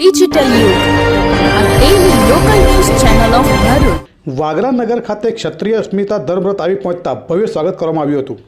Digital Vagra નગર ખાતે ક્ષત્રિય અસ્મિતા ધર્મરથ આવી પહોંચતા ભવ્ય સ્વાગત કરવામાં આવ્યું હતું.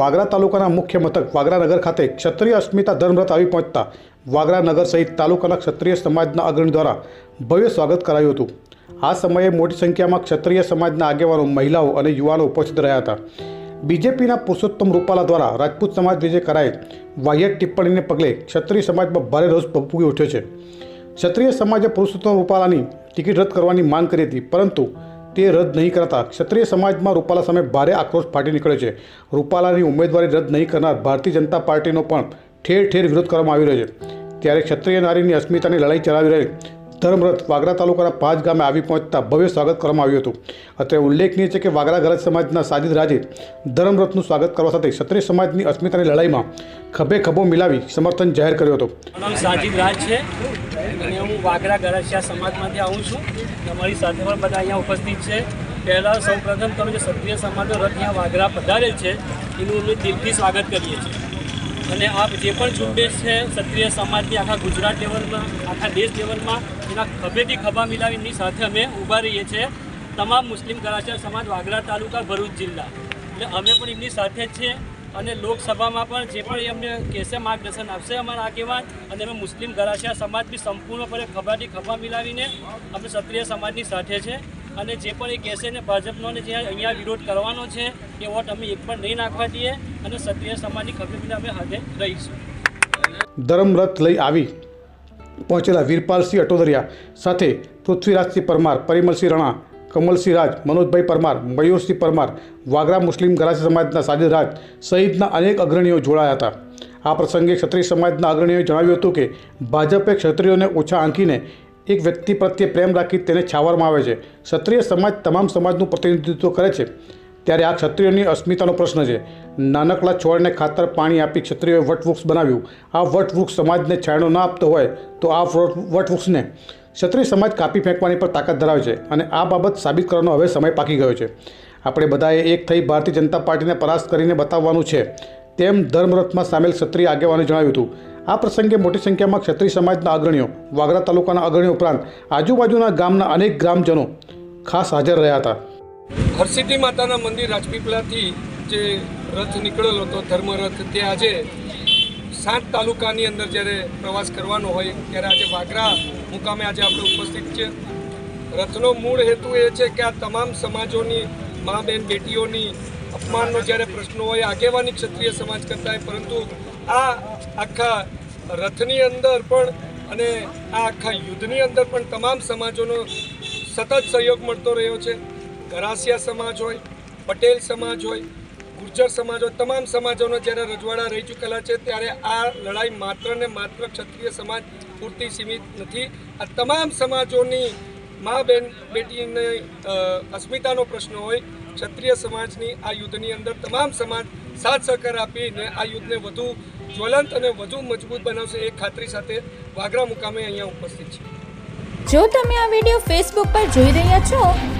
વાગરા તાલુકાના મુખ્ય મથક વાગરા નગર ખાતે ક્ષત્રિય અસ્મિતા ધર્મરથ આવી પહોંચતા વાગરા નગર સહિત તાલુકાના ક્ષત્રિય સમાજના અગ્રણી દ્વારા ભવ્ય સ્વાગત કરાયું હતું. આ સમયે મોટી સંખ્યામાં ક્ષત્રિય સમાજના આગેવાનો, મહિલાઓ અને યુવાનો ઉપસ્થિત રહ્યા હતા. બીજેપીના પુરુષોત્તમ રૂપાલા દ્વારા રાજપૂત સમાજ વિશે કરાયેલ વાહિયાત ટિપ્પણીને પગલે ક્ષત્રિય સમાજમાં ભારે રોષ ભભૂકી ઉઠ્યો છે. ક્ષત્રિય સમાજે પુરુષોત્તમ રૂપાલાની ટિકિટ રદ કરવાની માંગ કરી હતી, પરંતુ તે રદ નહીં કરાતા ક્ષત્રિય સમાજમાં રૂપાલા સામે ભારે આક્રોશ ફાટી નીકળ્યો છે. રૂપાલાની ઉમેદવારી રદ નહીં કરનાર ભારતીય જનતા પાર્ટીનો પણ ઠેર ઠેર વિરોધ કરવામાં આવી રહ્યો છે. ત્યારે ક્ષત્રિય નારીની અસ્મિતાની લડાઈ ચલાવી રહેલ ધર્મરથ વાગરા તાલુકાના પાંચ ગામે આવી પહોંચતા ભવ્ય સ્વાગત કરવામાં આવ્યું હતું. અત્રે ઉલ્લેખનીય છે કે વાગરા ગરજ સમાજના સાજિદ રાજે ધર્મરથનું સ્વાગત કરવા સાથે ક્ષત્રિય સમાજની અસ્મિતાની લડાઈમાં ખભે ખભો મિલાવી સમર્થન જાહેર કર્યો હતો. સાજીદ રાજ છે. અને હું વાગરા ગરજિયા સમાજમાંથી આવું છું. તમારી સાથે પણ બધા અહીંયા ઉપસ્થિત છે. પહેલાં સૌ પ્રથમ તમે જે ક્ષત્રિય સમાજનો રથ અહીંયા વાગરા પધારેલ છે, એનું અમે દિલથી સ્વાગત કરીએ છીએ. અને આ જે પણ ઝુંબેશ છે ક્ષત્રિય સમાજની, આખા ગુજરાત લેવલમાં, આખા દેશ લેવલમાં એના ખભેથી ખભા મિલાવીની સાથે અમે ઊભા રહીએ છીએ તમામ મુસ્લિમ કલાચાર સમાજ વાગરા તાલુકા ભરૂચ જિલ્લા. એટલે અમે પણ એમની સાથે જ છીએ અને લોકસભામાં પણ જે પણ એમને કહેશે માર્ગદર્શન આપશે અમારા આગેવાન અને અમે મુસ્લિમ ગરાશિયા સમાજ બી સંપૂર્ણપણે ખભાથી ખભા મિલાવીને અમે ક્ષત્રિય સમાજની સાથે છે. અને જે પણ એ કહેશે ને ભાજપનો જે અહીંયા વિરોધ કરવાનો છે એ વોટ અમે એક પણ નહીં નાખવા દઈએ અને ક્ષત્રિય સમાજની ખભે અમે હાથે રહીશું. ધર્મરથ લઈ આવી પહોંચેલા વીરપાલસિંહ અટોદરિયા સાથે પૃથ્વીરાજસિંહ પરમાર, પરિમલસિંહ રણા, કમલસિંહ રાજ, મનોજભાઈ પરમાર, મયુરસિંહ પરમાર, વાગરા મુસ્લિમ ગરાસી સમાજના સાજિદ રાજ સહિતના અનેક અગ્રણીઓ જોડાયા હતા. આ પ્રસંગે ક્ષત્રિય સમાજના અગ્રણીઓએ જણાવ્યું હતું કે, ભાજપે ક્ષત્રિયોને ઓછા આંકીને એક વ્યક્તિ પ્રત્યે પ્રેમ રાખી તેને છાવરમાં આવે છે. ક્ષત્રિય સમાજ તમામ સમાજનું પ્રતિનિધિત્વ કરે છે. ત્યારે આ ક્ષત્રિયોની અસ્મિતાનો પ્રશ્ન છે. નાનકડા છોડને ખાતર પાણી આપી ક્ષત્રિયોએ વટવૃક્ષ બનાવ્યું. આ વટવૃક્ષ સમાજને છાંયડો ના આપતો હોય તો આ વટ- વટવૃક્ષને ક્ષત્રિય સમાજ કાપી ફેંકવાની પર તાકાત ધરાવે છે અને આ બાબત સાબિત કરવાનો હવે સમય પાકી ગયો છે. આપણે બધાએ એક થઈ ભારતીય જનતા પાર્ટીને પરાસ્ત કરીને બતાવવાનું છે. તેમ ધર્મરથમાં સામેલ ક્ષત્રિય આગેવાને જણાવ્યું હતું. આ પ્રસંગે મોટી સંખ્યામાં ક્ષત્રિય સમાજના અગ્રણીઓ, વાગરા તાલુકાના અગ્રણીઓ ઉપરાંત આજુબાજુના ગામના અનેક ગ્રામજનો ખાસ હાજર રહ્યા હતા. હરસિદ્ધિ માતાના મંદિર રાજપીપળાથી જે રથ નીકળેલો હતો, ધર્મરથ, તે આજે સાત તાલુકાની અંદર જ્યારે પ્રવાસ કરવાનો હોય, ત્યારે આજે વાગરા મુકામે આજે આપણે ઉપસ્થિત છે. રથનો મૂળ હેતુ એ છે કે આ તમામ સમાજોની, મા બેન બેટીઓની અપમાનનો જ્યારે પ્રશ્નો હોય, આગેવાની ક્ષત્રિય સમાજ કરતા હોય પરંતુ આ આખા રથની અંદર પણ અને આ આખા યુદ્ધની અંદર પણ તમામ સમાજોનો સતત સહયોગ મળતો રહ્યો છે. ગરાસિયા સમાજ હોય, પટેલ સમાજ હોય, ગુર્જર સમાજ હોય, તમામ સમાજોનો જ્યારે રજવાડા રહી ચૂકેલા છે, ત્યારે આ લડાઈ માત્ર ને માત્ર ક્ષત્રિય સમાજ પૂરતી સીમિત નથી. આ તમામ સમાજોની મા બેન બેટીને અસ્મિતાનો પ્રશ્ન હોય, ક્ષત્રિય સમાજની આ યુદ્ધની અંદર તમામ સમાજ સાથ સહકાર આપીને આ યુદ્ધને વધુ જ્વલંત અને વધુ મજબૂત બનાવશે એ ખાતરી સાથે વાગરા મુકામે અહીંયા ઉપસ્થિત છે જો તમે આ વીડિયો ફેસબુક પર જોઈ રહ્યા છો